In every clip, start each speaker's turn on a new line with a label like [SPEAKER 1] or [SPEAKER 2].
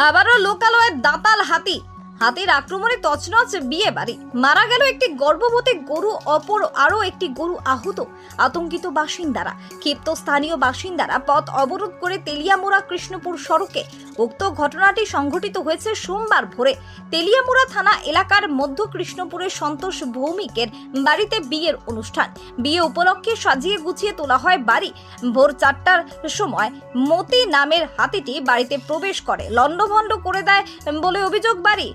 [SPEAKER 1] আবারও লোকালয়ের দাতাল হাতি হাতির আক্রমণে তছনছ বিয়ে বাড়ি। মারা গেল একটি গর্ভবতী গরু, অপর আরও একটি গরু আহত। আতঙ্কিত বাসিন্দারা ক্ষিপ্ত স্থানীয় বাসিন্দারা পথ অবরোধ করে তেলিয়ামুড়া কৃষ্ণপুর সড়কে। উক্ত ঘটনাটি সংঘটিত হয়েছে সোমবার ভোরে। তেলিয়ামুড়া থানা এলাকার মধ্য কৃষ্ণপুরের সন্তোষ ভৌমিকের বাড়িতে বিয়ের অনুষ্ঠান। বিয়ে উপলক্ষে সাজিয়ে গুছিয়ে তোলা হয় বাড়ি। ভোর চারটার সময় মতি নামের হাতিটি বাড়িতে প্রবেশ করে। লণ্ডভণ্ড করে দেয় বলে অভিযোগ বাড়ি।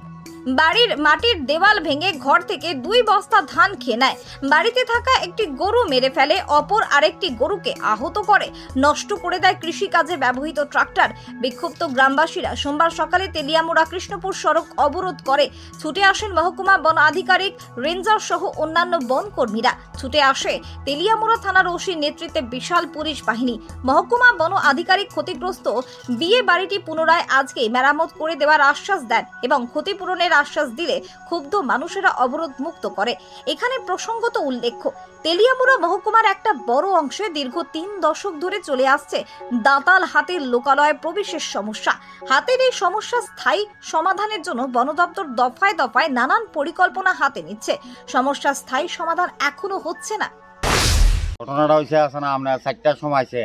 [SPEAKER 1] বাড়ির মাটির দেওয়াল ভেঙে ঘর থেকে দুই বস্তা ধান খেয়ে নেয়। বাড়িতে থাকা একটি গরু মেরে ফেলে, অপর আরেকটি গরুকে আহত করে। নষ্ট করে দেয় কৃষিকাজে ব্যবহৃত ট্রাক্টর। বিক্ষুব্ধ গ্রামবাসীরা সোমবার সকালে তেলিয়ামুড়া কৃষ্ণপুর সড়ক অবরোধ করে। ছুটে আসেন মহকুমা বন আধিকারিক রেঞ্জার সহ অন্যান্য বন কর্মীরা। ছুটে আসে তেলিয়ামুড়া থানার ওসির নেতৃত্বে বিশাল পুলিশ বাহিনী। মহকুমা বন আধিকারিক ক্ষতিগ্রস্ত। বিয়ে বাড়িটি পুনরায় আজকে মেরামত করে দেওয়ার আশ্বাস দেন এবং ক্ষতিপূরণের আশ্বাস দিলে ক্ষুব্ধ মানুষেরা অবরোধ মুক্ত করে। এখানে প্রসঙ্গত উল্লেখ্য তেলিয়ামুড়া মহকুমার একটা বড় অংশে দীর্ঘ তিন দশক ধরে চলে আসছে দাঁতাল হাতের লোকালয়ে প্রবেশের সমস্যা। হাতের এই সমস্যা স্থায়ী সমাধানের জন্য বন দপ্তর দফায় দফায় নানান পরিকল্পনা হাতে নিচ্ছে। সমস্যা স্থায়ী সমাধান এখনও হচ্ছে না।
[SPEAKER 2] ঘটনাটা হয়েছে আছে না আমরা চারটার সময় আছে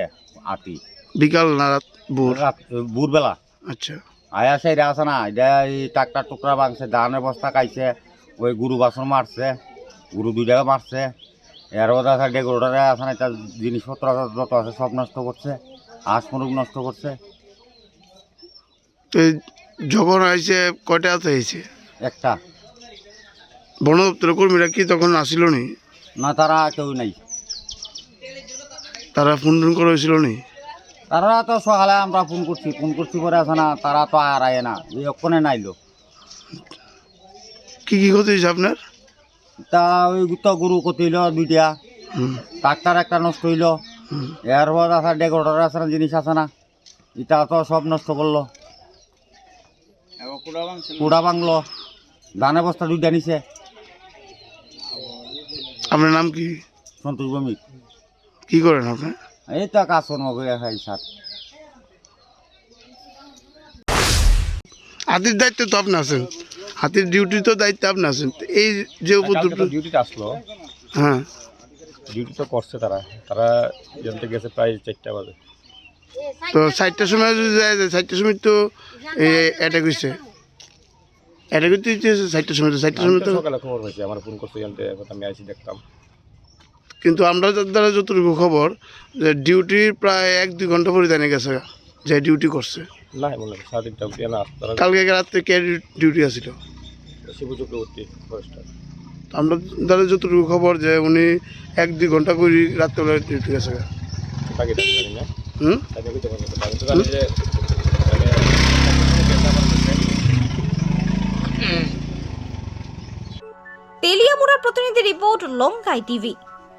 [SPEAKER 2] আতি
[SPEAKER 3] বিকাল নারাত ভোর?
[SPEAKER 2] রাত ভোরবেলা।
[SPEAKER 3] আচ্ছা।
[SPEAKER 2] আয়া সেইটা আছে না এটা এই টাকটা টুকরা ভাঙছে ধানের বস্তা খাইছে ওই গরু বাসন মারছে গরু দুইটাকে মারছে এর মধ্যে আছে ডেকোরেটারে আছে না তার জিনিসপত্র যত আছে সব নষ্ট করছে হাঁস মুরগ নষ্ট করছে
[SPEAKER 3] তো যখন আইছে কয়টা হাতে আইছে
[SPEAKER 2] একটা।
[SPEAKER 3] বন দপ্তরের কর্মীরা কি তখন আসিল নি
[SPEAKER 2] না তারা কেউ নাই।
[SPEAKER 3] তারা ফোন টোন করে হয়েছিল নি?
[SPEAKER 2] তারা তো সকালে আমরা ফোন করছি ফোন করছি পরে আছে না তারা তো আর আয় না এই অক্ষণে নাইলো।
[SPEAKER 3] কি কি ক্ষতি হয়েছে আপনার?
[SPEAKER 2] তা ওই তো গরু কতিল দুইটা।
[SPEAKER 3] হুম,
[SPEAKER 2] ট্রাক্টার একটা নষ্ট হইল।
[SPEAKER 3] হুম।
[SPEAKER 2] এর পর আছে ডেকোরেটর আছে না জিনিস আছে না। এটা তো সব নষ্ট করল। কুড়া ভাঙলো। ধানের বস্তা দুইটা নিছে।
[SPEAKER 3] আপনার নাম কি?
[SPEAKER 2] সন্তোষ ভৌমিক।
[SPEAKER 3] কি করেন আপনি?
[SPEAKER 2] এই তো কর্ম করে খাই স্যার।
[SPEAKER 3] হাতির দায়িত্ব তো আপনি আছেন। হাতির ডিউটি তো দায়িত্ব আপনি আছেন। এই যে উপদ্রব
[SPEAKER 4] ডিউটিতে আসলো।
[SPEAKER 3] হ্যাঁ।
[SPEAKER 4] ডিউটি তো করছে তারা। তারা জানতে গেছে প্রায় চারটা বাজে।
[SPEAKER 3] তো চারটার সময় যদি যায় যায়, চারটার সময় তো অ্যাটাক হয়েছে অ্যাটাক হইতে চারটার সময় তো চারটার সময়
[SPEAKER 4] তো সকালে খবর পাইছি আমার ফোন করতে জানতে আমি আইসি দেখতাম।
[SPEAKER 3] কিন্তু আমরা যার দ্বারা যতটুকু খবর যে ডিউটির প্রায় এক দুই ঘণ্টা পরে জানে গেছে যে ডিউটি করছে। কালকে রাত্রে কে ডিউটি
[SPEAKER 4] ফরেস্টার
[SPEAKER 3] আমরা দ্বারা যতটুকু খবর যে উনি এক দুই ঘণ্টা করে রাত্রে ডিউটি গেছে। হুম?
[SPEAKER 1] তেলিয়ামুড়ার প্রতিনিধি রিপোর্ট লঙ্কাই টিভি।